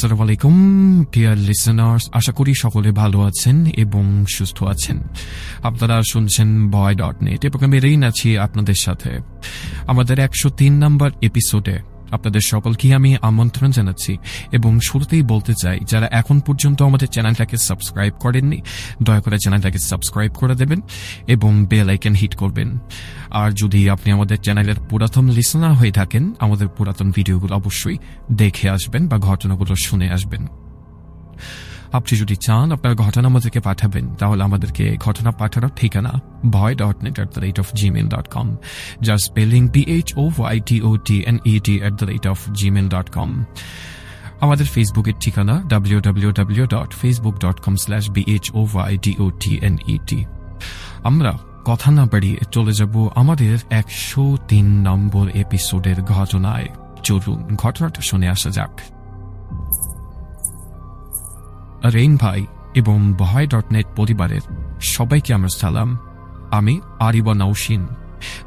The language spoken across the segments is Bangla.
আসসালামু আলাইকুম ডিয়ার লিসেনার্স আশা করি সকলে ভালো আছেন এবং সুস্থ আছেন। আপনারা শুনছেন বয় ডট নেট এবং আমি রেইন আছি আপনাদের সাথে। আমাদের একশো তিন নম্বর এপিসোডে আপনাদের সকলকে আমি আমন্ত্রণ জানাচ্ছি এবং শুরুতেই বলতে চাই, যারা এখন পর্যন্ত আমাদের চ্যানেলটাকে সাবস্ক্রাইব করেননি, দয়া করে চ্যানেলটাকে সাবস্ক্রাইব করে দেবেন এবং বেল আইকন হিট করবেন। আর যদি আপনি আমাদের চ্যানেলের পুরাতন লিসনার হয়ে থাকেন, আমাদের পুরাতন ভিডিওগুলো অবশ্যই দেখে আসবেন বা ঘটনাগুলো শুনে আসবেন। আপনি যদি চান, আপনার ঘটনা আমাদেরকে পাঠাবেন, তাহলে আমাদেরকে ঘটনা পাঠানোর ঠিকানা Bhoy dot net at the rate of Gmail dot com যার spelling B H O Y T O T N E T at the rate of Gmail dot com আমাদের ফেসবুকের ঠিকানা W W W dot Facebook dot com slash B H O Y T O T N E T আমরা কথা না বাড়িয়ে চলে যাব আমাদের একশো তিন নম্বর এপিসোডের ঘটনায়। চলুন, ঘটনাটা শুনে আসা যাক। রেইন ভাই এবং বহাই ডট নেট পরিবারের সবাইকে আমার সালাম। আমি আরিবা নৌসিন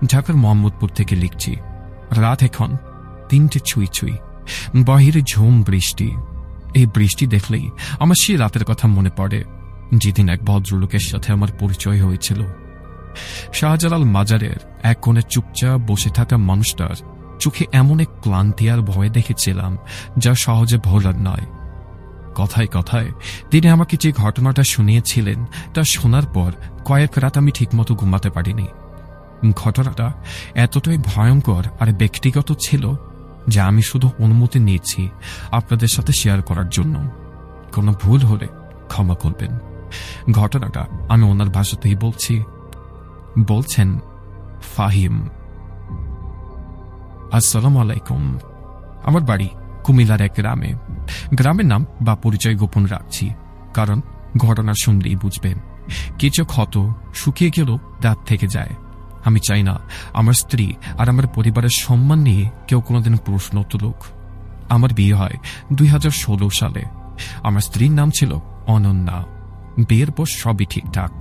ঢাকার মোহাম্মদপুর থেকে লিখছি। রাত এখন তিনটে ছুঁই ছুঁই, বাহিরে ঝুম বৃষ্টি। এই বৃষ্টি দেখলেই আমার সেই রাতের কথা মনে পড়ে, যেদিন এক ভদ্রলোকের সাথে আমার পরিচয় হয়েছিল। শাহজালাল মাজারের এক কোণে চুপচাপ বসে থাকা মানুষটার চোখে এমন এক ক্লান্তি আর ভয় দেখেছিলাম, যা সহজে ভোলার নয়। কথায় কথায় তিনি আমাকে যে ঘটনাটা শুনিয়েছিলেন, তা শোনার পর কয়েক রাত আমি ঠিকমতো ঘুমাতে পারিনি। ঘটনাটা এতটাই ভয়ঙ্কর আর ব্যক্তিগত ছিল যে আমি শুধু অনুমতি নিয়েছি আপনাদের সাথে শেয়ার করার জন্য। কোনো ভুল হলে ক্ষমা করবেন। ঘটনাটা আমি ওনার ভাষাতেই বলছি। বলছেন ফাহিম। আসসালামু আলাইকুম। আমার বাড়ি কুমিল্লার এক গ্রামে। গ্রামের নাম বা পরিচয় গোপন রাখছি, কারণ ঘটনা শুনলেই বুঝবেন কিছু ক্ষত শুকিয়ে গেলেও দাঁত থেকে যায়। আমি চাই না আমার স্ত্রী আর আমার পরিবারের সম্মান নিয়ে কেউ কোনোদিন প্রশ্ন তুলুক। আমার বিয়ে হয় দুই হাজার ষোলো সালে। আমার স্ত্রীর নাম ছিল অনন্যা। বিয়ের পর সবই ঠিকঠাক।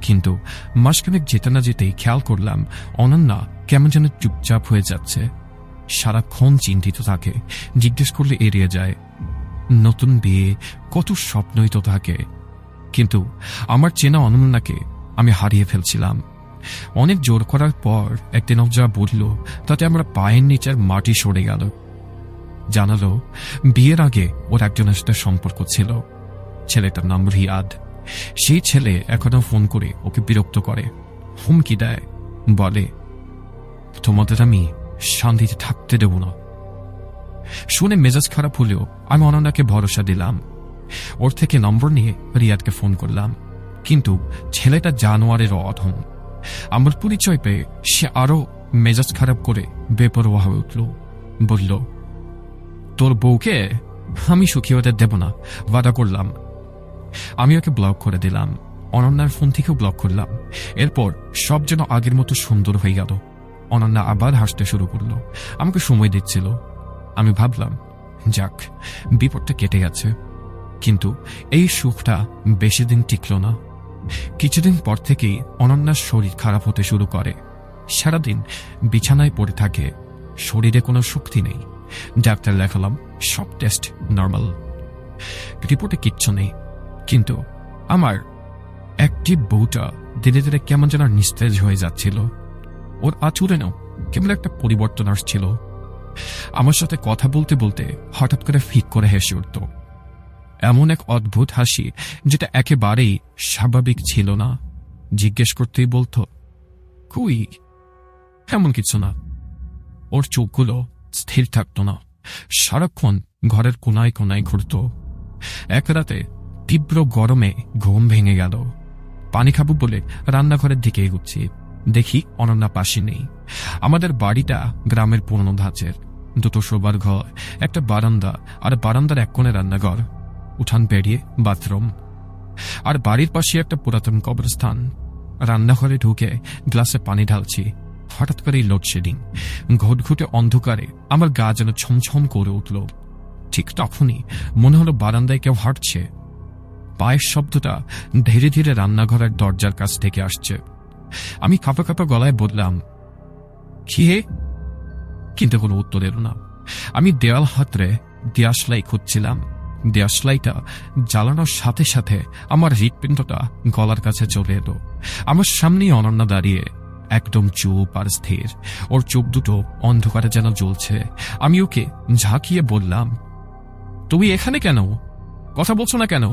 কিন্তু মাসখানেক যেতে না যেতেই খেয়াল করলাম অনন্যা কেমন যেন চুপচাপ হয়ে যাচ্ছে। সারাক্ষণ চিন্তিত থাকে। জিজ্ঞেস করলে এড়িয়ে যায়, নতুন বিয়ে, কত স্বপ্নই তো থাকে। কিন্তু আমার চেনা অনন্যাকে আমি হারিয়ে ফেলছিলাম। অনেক জোর করার পর একদিন যা বলল, তাতে আমরা পায়ের নিচের মাটি সরে গেল। জানালো, বিয়ের আগে ওর একজনের সাথে সম্পর্ক ছিল। ছেলেটার নাম রিয়াদ। সেই ছেলে এখনও ফোন করে ওকে বিরক্ত করে। হুমকি দেয়। বলে, তোমাদের আমি শান্তিতে থাকতে দেব না। শুনে মেজাজ খারাপ হলেও আমি অনন্যাকে ভরসা দিলাম। ওর থেকে নম্বর নিয়ে রিয়াদকে ফোন করলাম। কিন্তু ছেলেটা জানোয়ারের অধম। আমার পরিচয় পেয়ে সে আরও মেজাজ খারাপ করে বেপরোয়া হয়ে উঠল। বলল, তোর বউকে আমি সুখী হতে দেব না। বাধা করলাম। আমি ওকে ব্লক করে দিলাম। অনন্যার ফোন থেকেও ব্লক করলাম। এরপর সব যেন আগের মতো সুন্দর হয়ে গেল। অনন্যা আবার হাসতে শুরু করল। আমাকে সময় দিচ্ছিল। আমি ভাবলাম, যাক, বিপদটা কেটে গেছে। কিন্তু এই সুখটা বেশি দিন টিকল না। কিছুদিন পর থেকেই অনন্যার শরীর খারাপ হতে শুরু করে। সারাদিন বিছানায় পড়ে থাকে। শরীরে কোনো শক্তি নেই। ডাক্তার লেখালাম সব টেস্ট নর্মাল। রিপোর্টে কিচ্ছু নেই। কিন্তু আমার একটি বউটা ধীরে ধীরে কেমন যেন নিস্তেজ হয়ে যাচ্ছিল। ওর আচুরেনও কেমন একটা পরিবর্তন আসছিল। আমার সাথে কথা বলতে বলতে হঠাৎ করে ফিক করে হেসে উঠত। এমন এক অদ্ভুত হাসি, যেটা একেবারেই স্বাভাবিক ছিল না, জিজ্ঞেস করতেই বলতো, কুই? এমন কিছু না। ওর চোখগুলো স্থির থাকত না। সারাক্ষণ ঘরের কোনায় কোনায় ঘুরত। এক রাতে তীব্র গরমে ঘুম ভেঙে গেল। পানি খাব বলে রান্নাঘরের দিকে এগুচ্ছি। দেখি অনন্যা পাশে নেই। আমাদের বাড়িটা গ্রামের পুরনো ধাঁচের। দুটো শোবার ঘর, একটা বারান্দা আর বারান্দার এক কোণে রান্নাঘর, উঠান পেরিয়ে বাথরুম। আর বাড়ির পাশে একটা পুরাতন কবরস্থান। রান্নাঘরে ঢুকে গ্লাসে পানি ঢালছি, হঠাৎ করেই লোডশেডিং। ঘুটঘুটে অন্ধকারে আমার গা যেন ছমছম করে উঠল। ঠিক তখনই মনে হলো বারান্দায় কেউ হাঁটছে। পায়ের শব্দটা ধীরে ধীরে রান্নাঘরের দরজার কাছ থেকে আসছে। আমি কাঁপা কাঁপা গলায় বললাম, কি হে? কিন্তু কোনো উত্তর এলো না। আমি দেওয়াল হাতরে দিয়াশলাই খুঁজছিলাম। দেয়াশলাইটা জ্বালানোর সাথে সাথে আমার হৃৎপিণ্ডটা গলার কাছে চলে এলো। আমার সামনেই অনন্যা দাঁড়িয়ে একদম চুপ আর স্থির। ওর চোখ দুটো অন্ধকারে যেন জ্বলছে। আমি ওকে ঝাঁকিয়ে বললাম, তুমি এখানে কেন? কথা বলছো না কেন?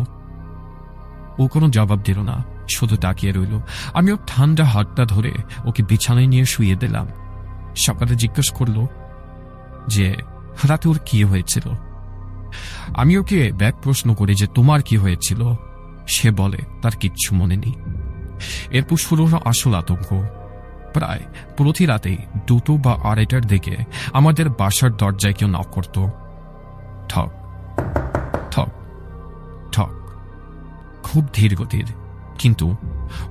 ও কোনো জবাব দিল না। শুধু তাকিয়ে রইল। আমি ওর ঠান্ডা হাতটা ধরে ওকে বিছানায় নিয়ে শুয়ে দিলাম। সকালে জিজ্ঞেস করল যে, রাতে ওর কি হয়েছিল? আমি ওকে ব্যাক প্রশ্ন করি যে, তোমার কি হয়েছিল? সে বলে, তার কিচ্ছু মনে নেই। এরপর শুরু হলো আসল আতঙ্ক। প্রায় প্রতি রাতেই দুটো বা আড়াইটার দিকে আমাদের বাসার দরজায় কেউ নক করত। ঠক ঠক ঠক। খুব ধীর গতির। কিন্তু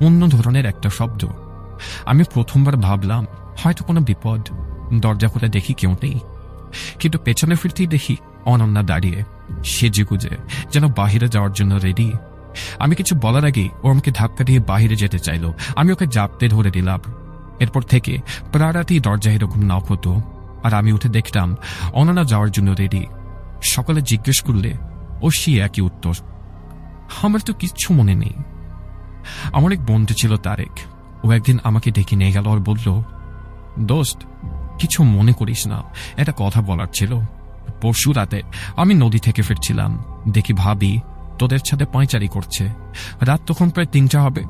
অন্য ধরনের একটা শব্দ। আমি প্রথমবার ভাবলাম, হয়তো কোনো বিপদ, দরজা খুলে দেখি কেউ নেই। কিন্তু পেছনে ফিরতেই দেখি অনন্যা দাঁড়িয়ে, সেজে গুজে, যেন বাহিরে যাওয়ার জন্য রেডি আমি কিছু বলার আগেই ও আমাকে ধাক্কা দিয়ে বাহিরে যেতে চাইলো। আমি ওকে জাপতে ধরে দিলাম এরপর থেকে প্রায় রাতেই দরজা এরকম নক হতো আর আমি উঠে দেখতাম অনন্যা যাওয়ার জন্য রেডি সকালে জিজ্ঞেস করলে ও সে একই উত্তর। আমার তো কিচ্ছু মনে নেই। আমার এক বন্ধু ছিল তারেক। ও একদিন আমাকে ডেকে নিয়ে গেল, আর বলল, দোস্ত, কিছু মনে করিস না। একটা কথা বলার ছিল। পরশু রাতে আমি নদী থেকে ফিরছিলাম। দেখি ভাবি তোদের ছাদে পাঁচারি করছে। রাত তখন প্রায় তিনটা হবে।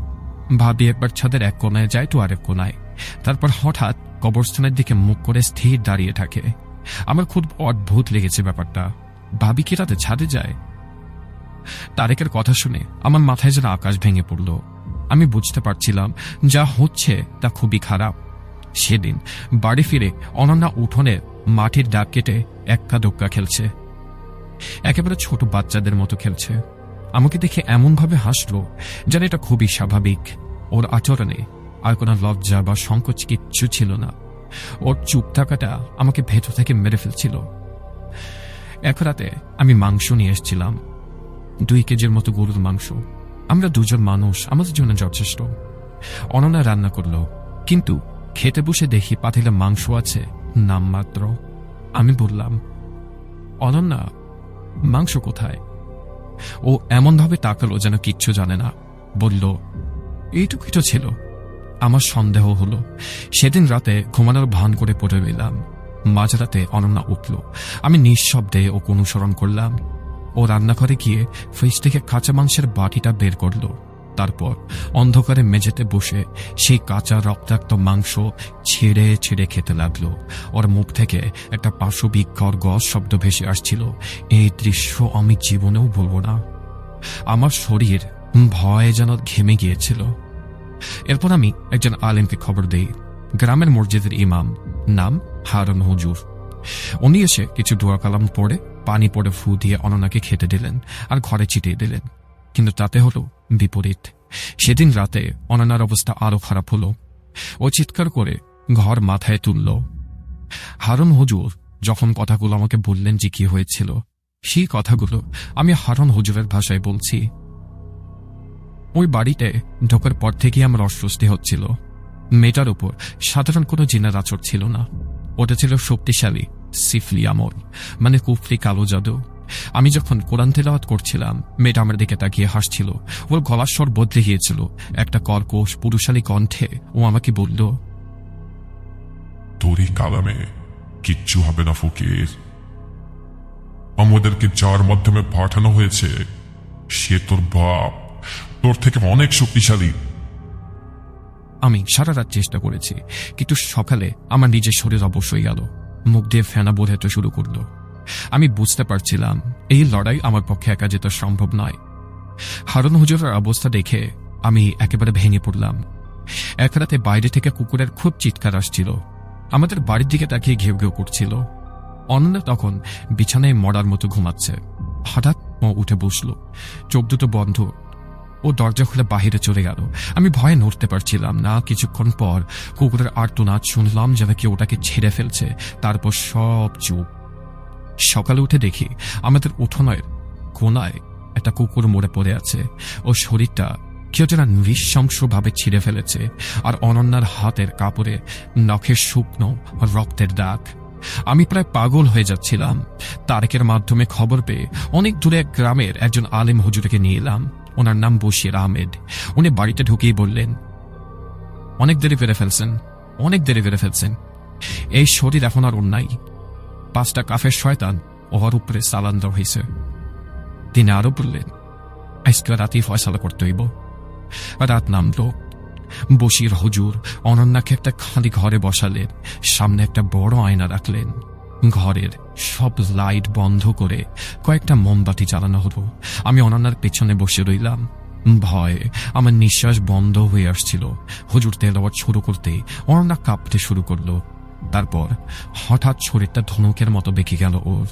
ভাবি একবার ছাদের এক কোনায় যায় তো আরেক কোনায় তারপর হঠাৎ কবরস্থানের দিকে মুখ করে স্থির দাঁড়িয়ে থাকে। আমার খুব অদ্ভুত লেগেছে ব্যাপারটা। ভাবি কি রাতে ছাদে যায়? তারেকের কথা শুনে আমার মাথায় যেন আকাশ ভেঙে পড়ল। আমি বুঝতে পারছিলাম যা হচ্ছে তা খুবই খারাপ। সেদিন বাড়ি ফিরে অনন্যা উঠোনে মাটির দাগ কেটে এক্কা দোক্কা খেলছে। একেবারে ছোট বাচ্চাদের মতো খেলছে। আমাকে দেখে এমনভাবে হাসলো যেন এটা খুবই স্বাভাবিক। ওর আচরণে আর কোনো লজ্জা বা সংকোচ কিচ্ছু ছিল না। ওর চুপ থাকাটা আমাকে ভেতর থেকে মেরে ফেলছিল। এক রাতে আমি মাংস নিয়ে এসেছিলাম। দুই কেজির মতো গরুর মাংস। আমরা দুজন মানুষ, আমাদের জন্য যথেষ্ট অনন্যা রান্না করল, কিন্তু খেতে বসে দেখি পাতিলে মাংস আছে নামমাত্র আমি বললাম, অনন্যা, মাংস কোথায়? ও এমনভাবে তাকালো যেন কিচ্ছু জানে না। বলল, এইটুকুই তো ছিল। আমার সন্দেহ হলো, সেদিন রাতে ঘুমানোর ভান করে পড়ে রইলাম। মাঝরাতে অনন্যা উঠল। আমি নিঃশব্দে ওকে অনুসরণ করলাম। ও রান্নাঘরে গিয়ে ফ্রিজ থেকে কাঁচা মাংসের বাটিটা বের করল। তারপর অন্ধকারে মেঝেতে বসে সেই কাঁচা রক্তাক্ত মাংস ছেড়ে ছেড়ে খেতে লাগল। ওর মুখ থেকে একটা পাশবিকর গস শব্দ ভেসে আসছিল। এই দৃশ্য আমি জীবনেও বলব না। আমার শরীর ভয়ে যেন ঘেমে গিয়েছিল। এরপর আমি একজন আলেমকে খবর দেই। গ্রামের মসজিদের ইমাম নাম হারুন হুজুর। উনি এসে কিছু দোয়া কালাম পড়ে পানি পড়ে ফু দিয়ে অননাকে খেতে দিলেন আর ঘরে ছিটিয়ে দিলেন। কিন্তু তাতে হলো বিপরীত। সেদিন রাতে অননার অবস্থা আরও খারাপ হলো। ও চিৎকার করে ঘর মাথায় তুলল। হারুন হুজুর, যখন কথাগুলো আমাকে বললেন যে কি হয়েছিল, সেই কথাগুলো আমি হারুন হুজুরের ভাষায় বলছি। ওই বাড়িতে ঢোকার পর থেকেই আমার অস্বস্তি হচ্ছিল। মেয়েটার উপর সাধারণ কোনো জিনার আচর ছিল না। ওটা ছিল শক্তিশালী সিফলি আমল। মানে কুফরি কালো জাদু। আমি যখন কোরআন তেলাওয়াত করছিলাম মেয়েটা আমার দিকে তাকিয়ে হাসছিল। ওর গলার স্বর বদলে গিয়েছিল। একটা কর্কশ পুরুষালী কণ্ঠে ও আমাকে বলল তোর এই কালামে কিচ্ছু হবে না ফকির। আমাদেরকে যার মাধ্যমে পাঠানো হয়েছে সে তোর বাপ। তোর থেকে অনেক শক্তিশালী। আমি সারা রাত চেষ্টা করেছি কিন্তু সকালে আমার নিজের শরীর অবশ্যই গেল। মুখ দিয়ে ফেনা বোঝাতে শুরু করল। আমি বুঝতে পারছিলাম, এই লড়াই আমার পক্ষে একা যেতে সম্ভব নয়। হারুন হুজুরের অবস্থা দেখে আমি একেবারে ভেঙে পড়লাম। এক রাতে বাইরে থেকে কুকুরের খুব চিৎকার আসছিল। আমাদের বাড়ির দিকে তাকিয়ে ঘেউ ঘেউ করছিল। অনন্যা তখন বিছানায় মরার মতো ঘুমাচ্ছে। হঠাৎ উঠে বসল। চোখ দুটো বন্ধ। ও দরজা খুলে বাহিরে চলে গেল। আমি ভয়ে নড়তে পারছিলাম না। কিছুক্ষণ পর কুকুরের আর্তনাদ শুনলাম যেন কেউ ওটাকে ছেড়ে ফেলছে। তারপর সব চুপ। সকালে উঠে দেখি আমাদের উঠোনের কোনায় একটা কুকুর মরে পড়ে আছে। ও শরীরটা কেউ যেন নৃশংসভাবে ছিঁড়ে ফেলেছে আর অনন্যার হাতের কাপড়ে নখের শুকনো রক্তের দাগ। আমি প্রায় পাগল হয়ে যাচ্ছিলাম। তারেকের মাধ্যমে খবর পেয়ে অনেক দূরে এক গ্রামের একজন আলেম হুজুরকে নিয়ে এলাম। ওনার নাম বশির আহমেদ। উনি বাড়িতে ঢুকেই বললেন, অনেক দেরি করে ফেলছেন, অনেক দেরি করে ফেলছেন। এই শরীর এখন আর অন্যায় পাঁচটা কাফের শয়তান ওহার উপরে সালান্দর হয়েছে তিনি আরও বললেন, আজকে রাতেই ফয়সালা করতে হইব। রাত নামলো। বসির হুজুর অনন্যাকে একটা খালি ঘরে বসালেন, সামনে একটা বড় আয়না রাখলেন। ঘরের সব লাইট বন্ধ করে কয়েকটা মোমবাতি জ্বালানো হলো। আমি অনন্যার পেছনে বসে রইলাম। ভয়, আমার নিঃশ্বাস বন্ধ হয়ে আসছিল। হুজুর তেলাওয়াত শুরু করতে অনন্যা কাঁপতে শুরু করল। তারপর হঠাৎ শরীরটা ধনুকের মতো বেঁকে গেল ওর।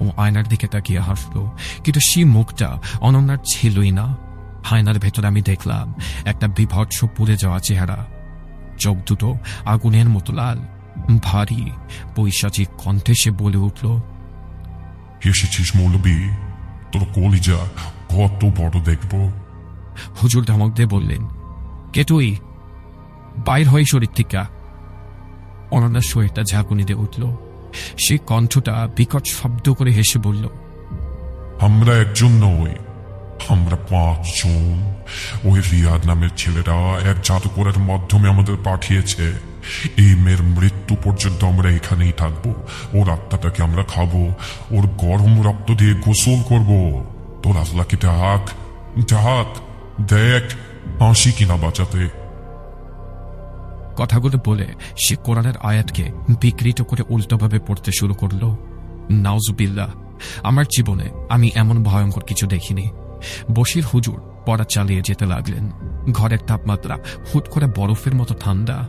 ও আয়নার দিকে তাকিয়ে হাসলো। কিন্তু সেই মুখটা অনন্যার ছিলই না। আয়নার ভেতরে আমি দেখলাম, একটা বিভৎস পুড়ে যাওয়া চেহারা। চোখ দুটো আগুনের মতো লাল। ভারী পৈশাচিক কণ্ঠে সে বলে উঠল এসেছিস মৌলবি তোর কলিজা কত বড় দেখব। হুজুর ধমক দিয়ে বললেন কে তুই? বাইর হয়ে শরীর থেকে। অনন্যার শরীরটা ঝাঁকুনি দিয়ে উঠল। সে কণ্ঠটা বিকট শব্দ করে হেসে বলল আমরা একজন নই আমরা পাঁচজন। ওই রিয়াদ নামের ছেলেরা এক জাদুকরের মাধ্যমে আমাদের পাঠিয়েছে। এই মেয়ের মৃত্যু পর্যন্ত আমরা এখানেই থাকব। ওর আত্মাটাকে আমরা খাব। ওর গরম রক্ত দিয়ে গোসল করব। তোর আল্লাহকে ডাক ডাক, দেখ হাসি কিনা বাঁচাতে। কথাগুলো বলে সে কোরআনের আয়াতকে বিকৃত করে উল্টোভাবে পড়তে শুরু করল। নাউজুবিল্লাহ, আমার জীবনে আমি এমন ভয়ঙ্কর কিছু দেখিনি। বশির হুজুর পড়া চালিয়ে যেতে লাগলেন। ঘরের তাপমাত্রা হুট করে বরফের মতো ঠান্ডা।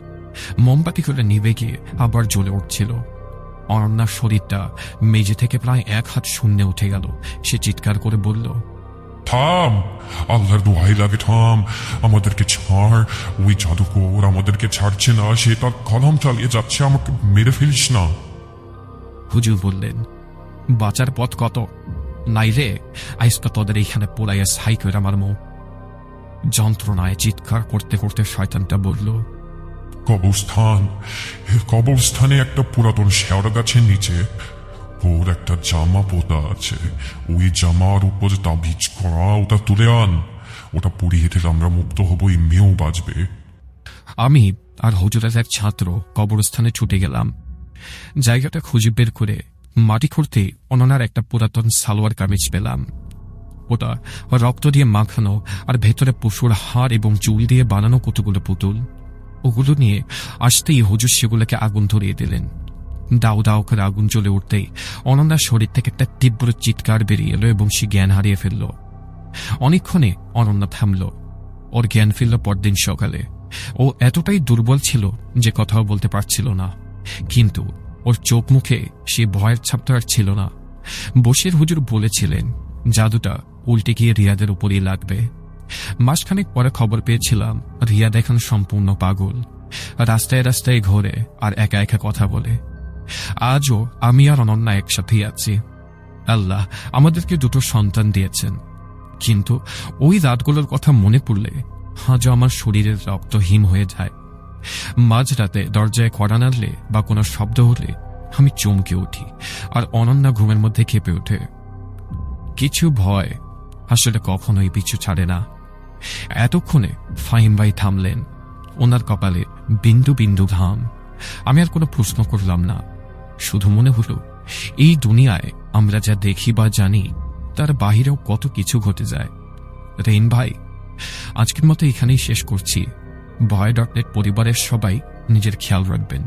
মোমবাতি করে নিভে গিয়ে আবার জ্বলে উঠছিল। অনন্যার শরীরটা মেঝে থেকে প্রায় এক হাত শূন্যে উঠে গেল। সে চিৎকার করে বলল থাম! আল্লাহর দোহাই লাগে থাম! আমাদেরকে ছাড়! ওই জাদুকর আমাদেরকে ছাড়ছে না সে তার কলম চালিয়ে যাচ্ছে আমাকে মেরে ফেলিস না! হুজুর বললেন বাঁচার পথ কত? নাই রে আইসকা তোদের এইখানে পোলাইয়া সাই করে আমার মুখ। যন্ত্রণায় চিৎকার করতে করতে শয়তানটা বলল কবরস্থান। কবরস্থানে একটা পুরাতন শেওড়া গাছের নিচে ওর একটা জামা পোতা আছে। ওই জামার উপর তাবিজ করা, ওটা তুলে আন। ওটা পরিয়ে দিলে আমরা মুক্ত হব মেয়েও বাঁচবে। আমি আর হুজুরের এক ছাত্র কবরস্থানে ছুটে গেলাম। জায়গাটা খুঁজে বের করে মাটি খুঁড়তে অননার একটা পুরাতন সালোয়ার কামিজ পেলাম। ওটা রক্ত দিয়ে মাখানো আর ভেতরে পশুর হাড় এবং চুল দিয়ে বানানো কতগুলো পুতুল। ওগুলো নিয়ে আসতেই হুজুর সেগুলোকে আগুন ধরিয়ে দিলেন। দাও দাও করে আগুন জ্বলে উঠতেই অনন্যার শরীর থেকে একটা তীব্র চিৎকার বেরিয়ে এলো এবং সে জ্ঞান হারিয়ে ফেলল। অনেকক্ষণে অনন্যা থামল। ওর জ্ঞান ফিরল পরদিন সকালে। ও এতটাই দুর্বল ছিল যে কথাও বলতে পারছিল না। কিন্তু ওর চোখ মুখে সে ভয়ের ছাপটা আর ছিল না। বসির হুজুর বলেছিলেন, জাদুটা উল্টে গিয়ে রিয়াদের উপরই লাগবে। মাসখানেক পরে খবর পেয়েছিলাম, রিয়া এখন সম্পূর্ণ পাগল। রাস্তায় রাস্তায় ঘোরে আর একা একা কথা বলে। আজও আমি আর অনন্যা একসাথেই আছি। আল্লাহ, আমাদেরকে দুটো সন্তান দিয়েছেন। কিন্তু ওই রাতগুলোর কথা মনে পড়লে আজও আমার শরীরের রক্ত হিম হয়ে যায়। মাঝরাতে দরজায় কড়া নাড়লে বা কোনো শব্দ হলে আমি চমকে উঠি আর অনন্যা ঘুমের মধ্যে খেপে ওঠে। কিছু ভয় আসলে কখনোই পিছু ছাড়ে না। এতক্ষণে ফাহিম ভাই থামলেন। ওনার কপালে বিন্দু বিন্দু ঘাম। আমি আর কোনো প্রশ্ন করলাম না। শুধু মনে হলো, এই দুনিয়ায় আমরা যা দেখি বা জানি, তার বাহিরেও কত কিছু ঘটে যায়। রেইন ভাই, আজকের মতো এখানেই শেষ করছি। ভয় ডট নেট পরিবারের সবাই নিজের খেয়াল রাখবেন।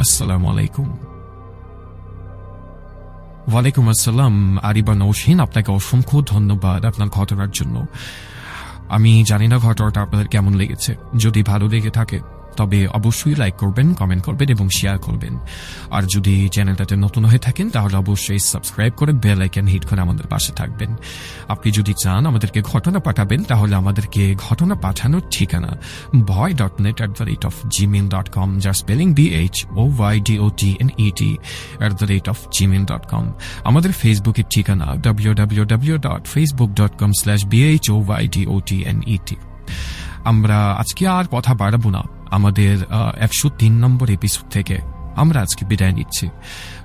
আসসালামু আলাইকুম। ওয়ালাইকুম আসসালাম, আরিবা নৌসিন আপনাকে অসংখ্য ধন্যবাদ আপনার ঘটনার জন্য। আমি জানি না ঘটনাটা আপনাদের কেমন লেগেছে। যদি ভালো লেগে থাকে তবে অবশ্যই লাইক করবেন কমেন্ট করবেন এবং শেয়ার করবেন। আর যদি চ্যানেলটাতে নতুন হয়ে থাকেন, তাহলে অবশ্যই সাবস্ক্রাইব করে বেল আইকন হিট করে আমাদের পাশে থাকবেন। আপনি যদি চান আমাদেরকে ঘটনা পাঠাবেন, তাহলে আমাদেরকে ঘটনা পাঠানোর ঠিকানা Bhoy dot net at the rate of Gmail dot com যার spelling B H O Y D O T N E T at the rate of Gmail dot com আমাদের ফেসবুকের ঠিকানা W W W dot Facebook dot com slash B H O Y D O T N E T আমরা আজকে আর কথা বাড়াবো না। আমাদের একশো তিন নম্বর এপিসোড থেকে আমরা আজকে বিদায় নিচ্ছি।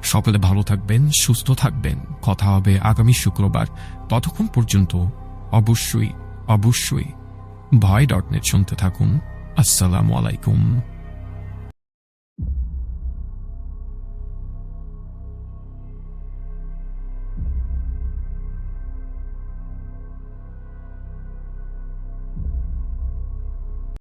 সকলে ভালো থাকবেন, সুস্থ থাকবেন। কথা হবে আগামী শুক্রবার। ততক্ষণ পর্যন্ত অবশ্যই অবশ্যই ভয় ডট নেট শুনতে থাকুন। আসসালামু আলাইকুম।